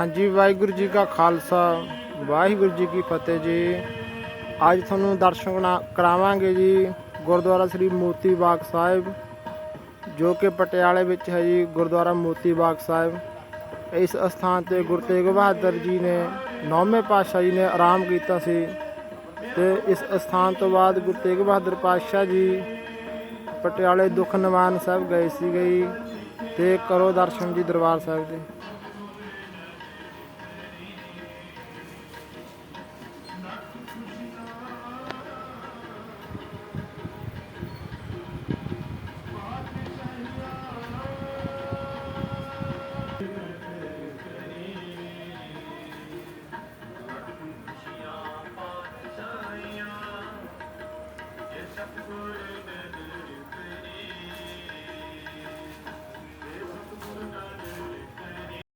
ਹਾਂਜੀ, ਵਾਹਿਗੁਰੂ ਜੀ ਕਾ ਖਾਲਸਾ, ਵਾਹਿਗੁਰੂ ਜੀ ਕੀ ਫਤਿਹ ਜੀ। ਅੱਜ ਤੁਹਾਨੂੰ ਦਰਸ਼ਨ ਕਰਾਵਾਂਗੇ ਜੀ ਗੁਰਦੁਆਰਾ ਸ੍ਰੀ ਮੋਤੀ ਬਾਗ ਸਾਹਿਬ, ਜੋ ਕਿ ਪਟਿਆਲੇ ਵਿੱਚ ਹੈ ਜੀ, ਗੁਰਦੁਆਰਾ ਮੋਤੀ ਬਾਗ ਸਾਹਿਬ। ਇਸ ਸਥਾਨ ਤੇ ਗੁਰੂ ਤੇਗ ਬਹਾਦਰ ਜੀ ਨੇ ਨੌਵੇਂ ਪਾਤਸ਼ਾਹ ਜੀ ਨੇ ਆਰਾਮ ਕੀਤਾ ਸੀ ਤੇ ਇਸ ਸਥਾਨ ਤੋਂ ਬਾਅਦ ਗੁਰੂ ਤੇਗ ਬਹਾਦਰ ਪਾਤਸ਼ਾਹ ਜੀ ਪਟਿਆਲੇ ਦੁੱਖ ਨਿਵਾਰਨ ਸਾਹਿਬ ਗਏ ਸੀ ਗਈ ਤੇ ਕਰੋ ਦਰਸ਼ਨ ਜੀ ਦਰਬਾਰ ਸਾਹਿਬ ਦੇ। Shakti Guru